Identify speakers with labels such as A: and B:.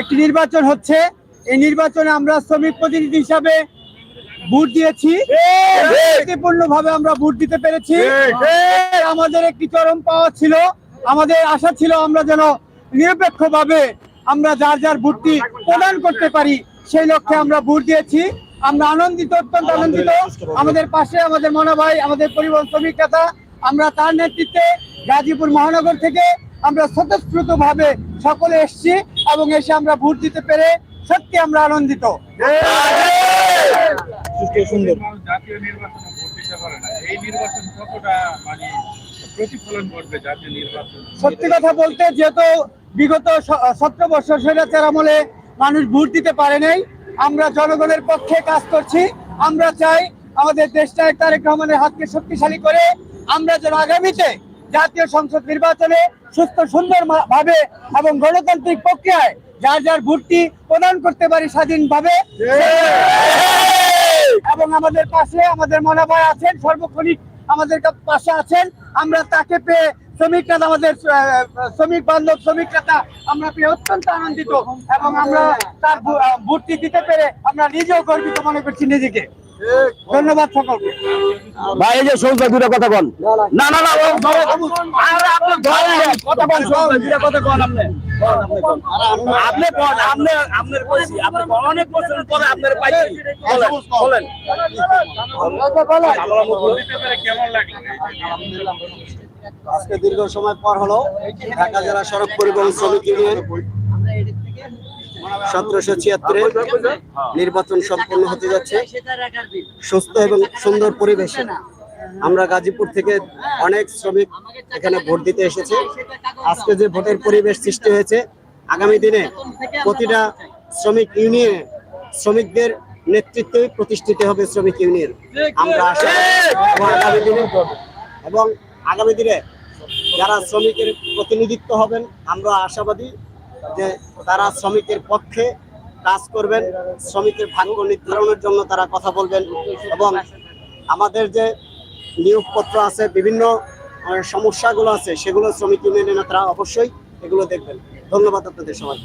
A: একটি নির্বাচন হচ্ছে। এই নির্বাচনে আমরা শ্রমিক প্রতিনিধি হিসাবে ভোট দিয়েছি। শান্তিপূর্ণ ভাবে আমরা ভোট দিতে পেরেছি। আমাদের একটি চরম পাওয়া ছিল। আমাদের আশা ছিল আমরা যেন নিরপেক্ষভাবে আমরা যার যার ভোটটি প্রদান করতে পারি, সেই লক্ষ্যে আমরা ভোট দিয়েছি। আমরা আনন্দিত, অত্যন্ত আনন্দিত। আমাদের পাশে আমাদের মনা ভাই আমাদের পরিবহন শ্রমিক নেতা, আমরা তার নেতৃত্বে গাজীপুর মহানগর থেকে আমরা স্বতঃস্ফূর্ত ভাবে সকলে এসেছি। এবং এসে আমরা ভোট দিতে পেরে সত্যি আমরা আনন্দিত।
B: সুন্দর। জাতীয় নির্বাচনে ভোট দিতে পারে না। এই নির্বাচন কতটা মানে প্রতিফলন করবে জাতীয় নির্বাচন?
A: সত্যি কথা বলতে যেহেতু বিগত সতেরো বছর স্বৈরাচার আমলে মানুষ ভোট দিতে পারে নাই আমরা জনগণের পক্ষে কাজ করছি। আমরা চাই আমাদের দেশটায় তারেক রহমানের হাতকে শক্তিশালী করে আমরা যেন আগামীতে জাতীয় সংসদ নির্বাচনে সুস্থ, সুন্দর ভাবে এবং গণতান্ত্রিক প্রক্রিয়ায় যার যার ভোটটি প্রদান করতে পারি স্বাধীনভাবে। এবং আমাদের পাশে আমাদের মনাভাই আছেন, সর্বক্ষণিক আমাদের পাশে আছেন। আমরা তাকে পেয়ে শ্রমিক নেতা, আমাদের শ্রমিক বান্ধব, শ্রমিক নেতা, আমরা পেয়ে অত্যন্ত আনন্দিত। এবং আমরা তার ভোটটি দিতে পেরে আমরা নিজেও গর্বিত মনে করছি নিজেকে। ধন্যবাদ সকলকে।
C: ভাই এই যে সৌজা দুটা কথা বল। না না না আরে আপনি ধরেন কথা বল সৌজা দুটা কথা বল আপনি। আপনি বল। আপনি আপনার কইছি আপনি অনেক বছর পরে আপনার পাইছি। বলেন বলেন।
B: ভোট দিতে পেরে কেমন লাগল
D: আজকে দীর্ঘ সময় পর হলো ঢাকা জেলা সড়ক পরিবহন শ্রমিক ইউনিয়ন সতেরোশো ছিয়াত্তরে নির্বাচন সম্পন্ন হতে যাচ্ছে। সুস্থ এবং সুন্দর পরিবেশে। আমরা গাজীপুর থেকে অনেক শ্রমিক এখানে ভোট দিতে এসেছে। আজকে যে ভোটের পরিবেশ সৃষ্টি হয়েছে, আগামী দিনে প্রতিটা শ্রমিক ইউনিয়নে শ্রমিকদের নেতৃত্বে প্রতিষ্ঠিত হবে শ্রমিক ইউনিয়ন। আমরা আশা আগামী দিনে এবং আগামী দিনে যারা শ্রমিকের প্রতিনিধিত্ব হবেন, আমরা আশাবাদী যে তারা শ্রমিকের পক্ষে কাজ করবেন, শ্রমিকের ভাগ্য নির্ধারণের জন্য তারা কথা বলবেন এবং আমাদের যে নিয়োগপত্র আছে, বিভিন্ন সমস্যাগুলো আছে, সেগুলো শ্রমিক ইউনিয়নের নেতারা অবশ্যই এগুলো দেখবেন। ধন্যবাদ আপনাদের সবাই